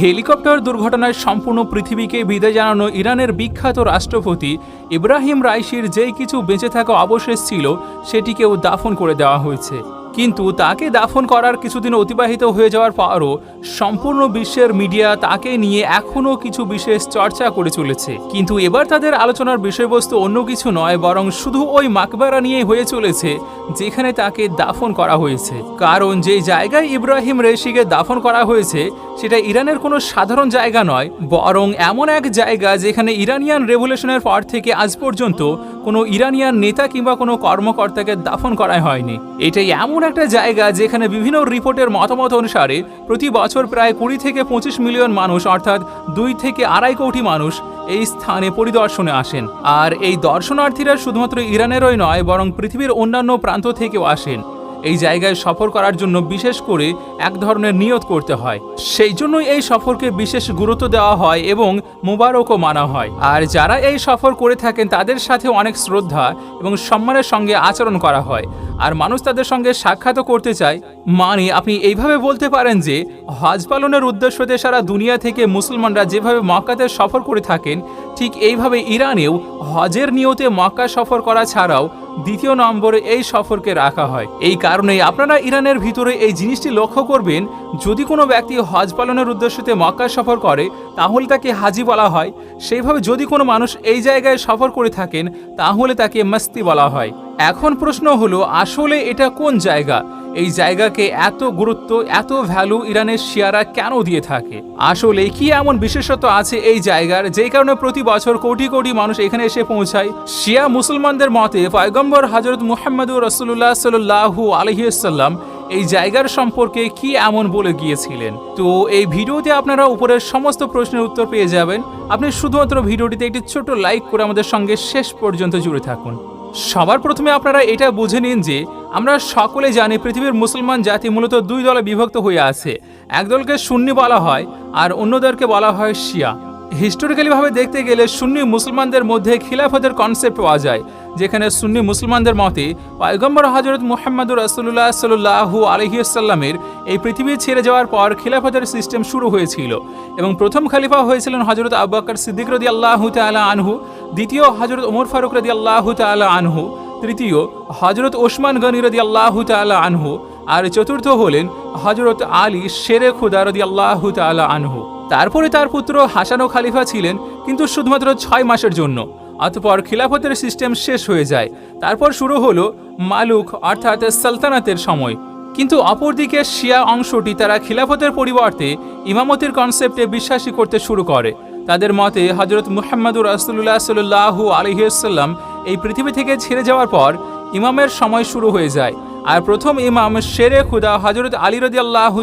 Helicopter দুর্ঘটনায় সম্পূর্ণ পৃথিবীকে বিদায় জানানো ইরানের বিখ্যাত রাষ্ট্রপতি ইব্রাহিম রাইসির যেই কিছু বেঁচে থাকা অবশেষ ছিল, সেটিকেও দাফন করে দেওয়া হয়েছে। কিন্তু তাকে দাফন করার কিছুদিন অতিবাহিত হয়ে যাওয়ার পরও সম্পূর্ণ বিশ্বের মিডিয়া তাকে নিয়ে এখনও কিছু বিশেষ চর্চা করে চলেছে। কিন্তু এবার তাদের আলোচনার বিষয়বস্তু অন্য কিছু নয়, বরং শুধু ওই মাকবারা নিয়ে হয়ে চলেছে, যেখানে তাকে দাফন করা হয়েছে। কারণ যে জায়গায় ইব্রাহিম রেশিকে দাফন করা হয়েছে, সেটা ইরানের কোনো সাধারণ জায়গা নয়, বরং এমন এক জায়গা যেখানে ইরানিয়ান রেভলিউশনের পর থেকে আজ পর্যন্ত কোনো ইরানিয়ান নেতা কিংবা কোনো কর্মকর্তাকে দাফন করা হয়নি। এটাই এমন একটা জায়গা যেখানে বিভিন্ন রিপোর্টের মতামত অনুসারে প্রতি বছর প্রায় কুড়ি থেকে পঁচিশ মিলিয়ন মানুষ, অর্থাৎ দুই থেকে আড়াই কোটি মানুষ এই স্থানে পরিদর্শনে আসেন। আর এই দর্শনার্থীরা শুধুমাত্র ইরানেরই নয়, বরং পৃথিবীর অন্যান্য প্রান্ত থেকেও আসেন। এই জায়গায় সফর করার জন্য বিশেষ করে এক ধরনের নিয়ত করতে হয়। সেই জন্যই এই সফরকে বিশেষ গুরুত্ব দেওয়া হয় এবং মোবারকও মানা হয়। আর যারা এই সফর করে থাকেন, তাদের সাথে অনেক শ্রদ্ধা এবং সম্মানের সঙ্গে আচরণ করা হয়। আর মানুষ তাদের সঙ্গে সাক্ষাৎও করতে চায়। মানে আপনি এইভাবে বলতে পারেন যে, হজ পালনের উদ্দেশ্যতে সারা দুনিয়া থেকে মুসলমানরা যেভাবে মক্কাতে সফর করে থাকেন, ঠিক এইভাবে ইরানেও হজের নিয়তে মক্কা সফর করা ছাড়াও দ্বিতীয় নম্বরে এই সফরকে রাখা হয়। এই কারণেই আপনারা ইরানের ভিতরে এই জিনিসটি লক্ষ্য করবেন, যদি কোনো ব্যক্তি হজ পালনের উদ্দেশ্যতে মক্কা সফর করে, তাহলে তাকে হাজি বলা হয়। সেইভাবে যদি কোনো মানুষ এই জায়গায় সফর করে থাকেন, তাহলে তাকে মস্তি বলা হয়। এখন প্রশ্ন হলো, আসলে এটা কোন জায়গা? এই জায়গাকে এত গুরুত্ব, এত ভ্যালু ইরানের শিয়ারা কেন দিয়ে থাকে? আসলে কি এমন বিশেষত্ব আছে এই জায়গার, যেই কারণে প্রতি বছর কোটি কোটি মানুষ এখানে এসে পৌঁছায়? শিয়া মুসলমানদের মতে, পয়গম্বর হজরত মুহাম্মদুর রসুল্লাহ সাল্লাহু আলহিসাল্লাম এই জায়গার সম্পর্কে কি এমন বলে গিয়েছিলেন? তো এই ভিডিওতে আপনারা উপরের সমস্ত প্রশ্নের উত্তর পেয়ে যাবেন। আপনি শুধুমাত্র ভিডিওটিতে একটি ছোট লাইক করে আমাদের সঙ্গে শেষ পর্যন্ত জুড়ে থাকুন। সবার প্রথমে আপনারা এটা বুঝে নিন যে আমরা সকলে জানি পৃথিবীর মুসলমান জাতি মূলত দুই দলে বিভক্ত হয়ে আছে। একদলকে সুন্নি বলা হয় আর অন্যদেরকে বলা হয় শিয়া। হিস্টোরিক্যালি ভাবে দেখতে গেলে সুন্নি মুসলমানদের মধ্যে খিলাফতের কনসেপ্ট পাওয়া যায়। যেখানে সুন্নি মুসলমানদের মতে পয়গম্বর হজরত মুহাম্মদুর রসুল্লাহ সাল্লাহু আলহিউসাল্লামের এই পৃথিবী ছেড়ে যাওয়ার পর খিলাফতের সিস্টেম শুরু হয়েছিল এবং প্রথম খালিফা হয়েছিলেন হজরত আব্বাকর সিদ্দিক রদি আল্লাহ তালা আনহু, দ্বিতীয় হজরত ওমর ফারুক রদি আল্লাহ তালা আনহু, তৃতীয় হজরত ওসমান গনি রদি আল্লাহ তালা আনহু আর চতুর্থ হলেন হজরত আলী শেরে খুদা রদি আল্লাহ তালা আনহু। তারপরে তার পুত্র হাসানো খালিফা ছিলেন কিন্তু শুধুমাত্র ছয় মাসের জন্য। অতপর খিলাফতের সিস্টেম শেষ হয়ে যায়। তারপর শুরু হলো মালুক অর্থাৎ সালতানাতের সময়। কিন্তু অপরদিকে শিয়া অংশটি তারা খিলাফতের পরিবর্তে ইমামতির কনসেপ্টে বিশ্বাসী করতে শুরু করে। তাদের মতে হজরত মুহাম্মদুর রাসুল্লাহ সাল্লু আলহিহাল্লাম এই পৃথিবী থেকে ছেড়ে যাওয়ার পর ইমামের সময় শুরু হয়ে যায়। আর প্রথম ইমাম শেরে খুদা হজরত আলী রদি আল্লাহ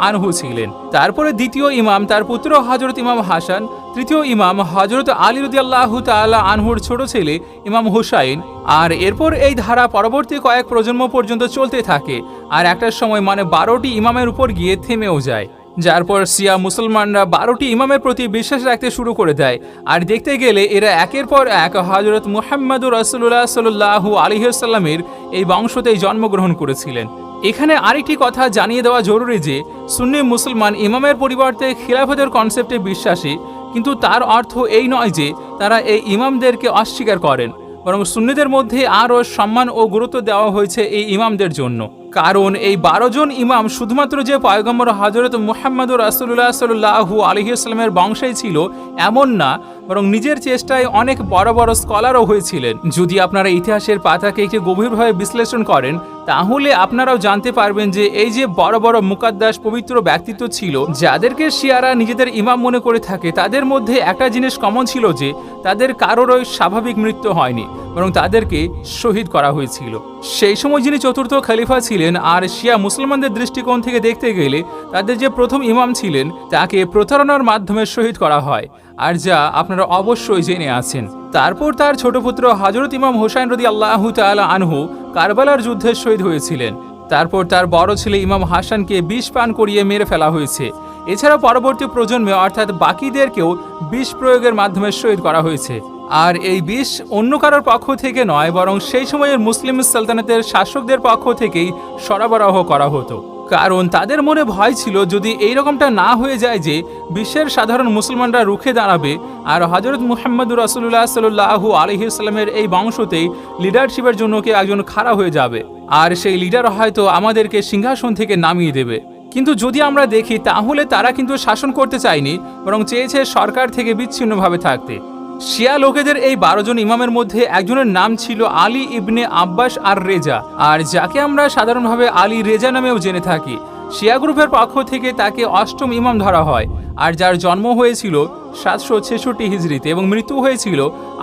আনহু ছিলেন। তারপরে দ্বিতীয় ইমাম, তার পুত্র হজরত ইমাম হাসান, তৃতীয় ইমাম হজরত আলী রদি আল্লাহ তালা আনহুর ছোট ছেলে ইমাম হুসাইন। আর এরপর এই ধারা পরবর্তী কয়েক প্রজন্ম পর্যন্ত চলতে থাকে। আর একটা সময় মানে বারোটি ইমামের উপর গিয়ে থেমেও যায়। যার পর সিয়া মুসলমানরা বারোটি ইমামের প্রতি বিশ্বাস রাখতে শুরু করে দেয়। আর দেখতে গেলে এরা একের পর এক হজরত মুহাম্মদুর রসুল্লাহ সাল্লাহু আলহিসাল্লামের এই বংশতেই জন্মগ্রহণ করেছিলেন। এখানে আরেকটি কথা জানিয়ে দেওয়া জরুরি যে, সুন্নি মুসলমান ইমামের পরিবর্তে খিলাফতের কনসেপ্টে বিশ্বাসী, কিন্তু তার অর্থ এই নয় যে, তারা এই ইমামদেরকে অস্বীকার করেন। বরং সুন্নিদের মধ্যে আরও সম্মান ও গুরুত্ব দেওয়া হয়েছে এই ইমামদের জন্য। কারণ এই বারো জন ইমাম শুধুমাত্র যে পয়গম্বর হজরত মোহাম্মদ রাসুল্লাহ সাল্লাহু আলহিউসলামের বংশাই ছিল, এমন না, বরং নিজের চেষ্টায় অনেক বড় বড় স্কলারও হয়েছিলেন। যদি আপনারা ইতিহাসের পাতাকে একটি গভীরভাবে বিশ্লেষণ করেন তাহলে আপনারাও জানতে পারবেন যে এই যে বড় বড় মুকাদ্দাস পবিত্র ব্যক্তিত্ব ছিল, যাদেরকে শিয়ারা নিজেদের ইমাম মনে করে থাকে, তাদের মধ্যে একটা জিনিস কমন ছিল যে তাদের কারোরই স্বাভাবিক মৃত্যু হয়নি, বরং তাদেরকে শহীদ করা হয়েছিল। সেই সময় যিনি চতুর্থ খলিফা ছিলেন আর শিয়া মুসলমানদের দৃষ্টিকোণ থেকে দেখতে গেলে তাদের যে প্রথম ইমাম ছিলেন, তাকে প্রতারণার মাধ্যমে শহীদ করা হয়। আর যা আপনারা অবশ্যই জেনে আছেন। তারপর তার ছোট পুত্র হজরত ইমাম হোসাইন রদি আল্লাহ তালা আনহু কারবালার যুদ্ধে শহীদ হয়েছিলেন। তারপর তার বড় ছেলে ইমাম হাসানকে বিষ পান করিয়ে মেরে ফেলা হয়েছে। এছাড়া পরবর্তী প্রজন্মে অর্থাৎ বাকিদেরকেও বিষ প্রয়োগের মাধ্যমে শহীদ করা হয়েছে। আর এই বিষ অন্য কারোর পক্ষ থেকে নয়, বরং সেই সময়ের মুসলিম সালতানাতের শাসকদের পক্ষ থেকেই সরবরাহ করা হতো। কারণ তাদের মনে ভয় ছিল যদি এই রকমটা না হয়ে যায় যে বিশ্বের সাধারণ মুসলমানরা রুখে দাঁড়াবে, আর হজরত মুহাম্মদুর রাসুল্লাহ সাল্লাহু আলহিউসালামের এই বংশতেই লিডারশিপের জন্য কে একজন খাড়া হয়ে যাবে, আর সেই লিডার হয়তো আমাদেরকে সিংহাসন থেকে নামিয়ে দেবে। কিন্তু যদি আমরা দেখি, তাহলে তারা কিন্তু শাসন করতে চায়নি, বরং চেয়েছে সরকার থেকে বিচ্ছিন্নভাবে থাকতে। শিয়া লোকেদের এই বারো জন ইমামের মধ্যে একজনের নাম ছিল আলী ইবনে আব্বাস আর রেজা। আর যাকে আমরা সাধারণভাবে আলী রেজা নামেও জেনে থাকি, শিয়া গ্রুপের পক্ষ থেকে তাকে অষ্টম ইমাম ধরা হয়। আর যার জন্ম হয়েছিল সাতশো ছেষট্টি হিজড়িতে এবং মৃত্যু হয়েছিল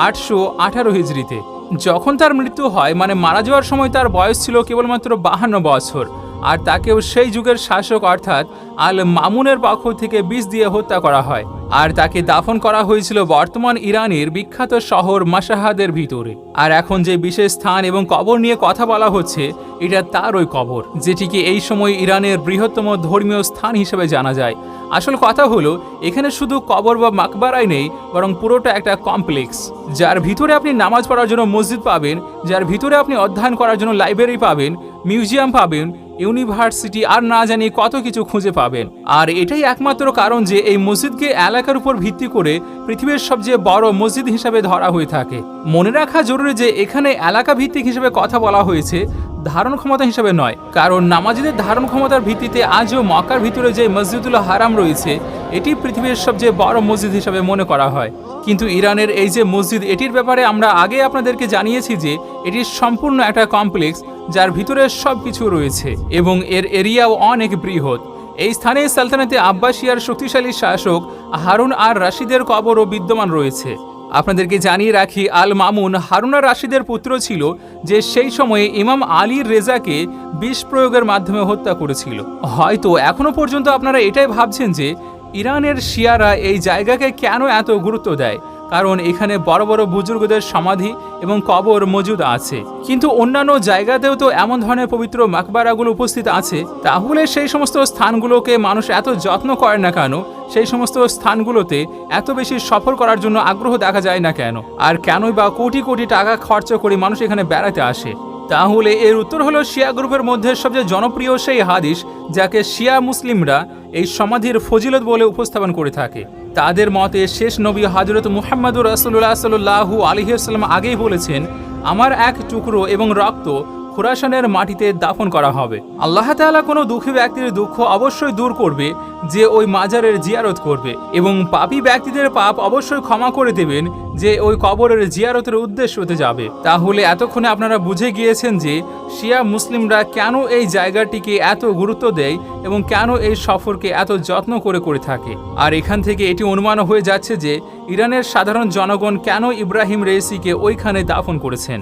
আটশো আঠারো হিজড়িতে। যখন তার মৃত্যু হয় মানে মারা যাওয়ার সময় তার বয়স ছিল কেবলমাত্র বাহান্ন বছর। আর তাকেও সেই যুগের শাসক অর্থাৎ আল মামুনের পক্ষ থেকে বিষ দিয়ে হত্যা করা হয়। আর তাকে দাফন করা হয়েছিল বর্তমান ইরানের বিখ্যাত শহর মাসাহাদের ভিতরে। আর এখন যে বিশেষ স্থান এবং কবর নিয়ে কথা বলা হচ্ছে, এটা তার ওই কবর, যেটিকে এই সময় ইরানের বৃহত্তম ধর্মীয় স্থান হিসেবে জানা যায়। আসল কথা হলো, এখানে শুধু কবর বা মাকবারাই নেই, বরং পুরোটা একটা কমপ্লেক্স, যার ভিতরে আপনি নামাজ পড়ার জন্য মসজিদ পাবেন, যার ভিতরে আপনি অধ্যয়ন করার জন্য লাইব্রেরি পাবেন, মিউজিয়াম পাবেন ইউনিভার্সিটি আর না জানি কত কিছু খুঁজে পাবেন। আর এটাই একমাত্র কারণ যে এই মসজিদকে এলাকার উপর ভিত্তি করে পৃথিবীর সবচেয়ে বড় মসজিদ হিসাবে ধরা হয়ে থাকে। মনে রাখা জরুরি যে এখানে এলাকা ভিত্তিক হিসেবে কথা বলা হয়েছে, ধারণ ক্ষমতা হিসেবে নয়। কারণ নামাজিদের ধারণ ক্ষমতার ভিত্তিতে আজও মক্কার ভিতরে যে মসজিদুল হারাম রয়েছে, এটি পৃথিবীর সবচেয়ে বড় মসজিদ হিসাবে মনে করা হয়। কিন্তু ইরানের এই যে মসজিদ, এটির ব্যাপারে আমরা আগে আপনাদেরকে জানিয়েছি যে এটি সম্পূর্ণ একটা কমপ্লেক্স যার ভিতরে সব কিছু রয়েছে এবং এর এরিয়াও অনেক বৃহৎ। এই স্থানে সালতানাতে আব্বাসিয়ার শক্তিশালী শাসক হারুন আর রাশিদের কবরও বিদ্যমান রয়েছে। আপনাদেরকে জানিয়ে রাখি, আল মামুন হারুনা রাশিদের পুত্র ছিল যে সেই সময়ে ইমাম আলীর রেজাকে বিষ প্রয়োগের মাধ্যমে হত্যা করেছিল। হয়তো এখনও পর্যন্ত আপনারা এটাই ভাবছেন যে ইরানের শিয়ারা এই জায়গাকে কেন এত গুরুত্ব দেয়? কারণ এখানে বড় বড় বুজুর্গদের সমাধি এবং কবর মজুদ আছে। কিন্তু অন্যান্য জায়গাতেও তো এমন ধরনের পবিত্র মাকবারাগুলো উপস্থিত আছে। তাহলে সেই সমস্ত স্থানগুলোকে মানুষ এত যত্ন করে না কেন? সেই সমস্ত স্থানগুলোতে এত বেশি সফর করার জন্য আগ্রহ দেখা যায় না কেন? আর কেনই বা কোটি কোটি টাকা খরচ করে মানুষ এখানে বেড়াতে আসে? তাহলে এর উত্তর হলো শিয়া গ্রুপের মধ্যে সবচেয়ে জনপ্রিয় সেই হাদিস, যাকে শিয়া মুসলিমরা এই সমাধির ফজিলত বলে উপস্থাপন করে থাকে। তাদের মতে, শেষ নবী হজরত মুহাম্মদুর রাসুল্লাহ সাল্লাহু আলহিউসাল্লাম আগেই বলেছেন, আমার এক টুকরো এবং রক্ত খুরাসানের মাটিতে দাফন করা হবে। আল্লাহ তাআলা কোনো দুঃখী ব্যক্তির দুঃখ অবশ্যই দূর করবে, যে ওই মাজারের জিয়ারত করবে এবং পাপি ব্যক্তিদের পাপ অবশ্যই ক্ষমা করে দেবেন, যে ওই কবরের জিয়ারতের উদ্দেশ্য হতে যাবে। তাহলে এতক্ষণে আপনারা বুঝে গিয়েছেন যে শিয়া মুসলিমরা কেন এই জায়গাটিকে এত গুরুত্ব দেয় এবং কেন এই সফরকে এত যত্ন করে করে থাকে। আর এখান থেকে এটি অনুমান হয়ে যাচ্ছে যে ইরানের সাধারণ জনগণ কেন ইব্রাহিম রেসিকে ওইখানে দাফন করেছেন।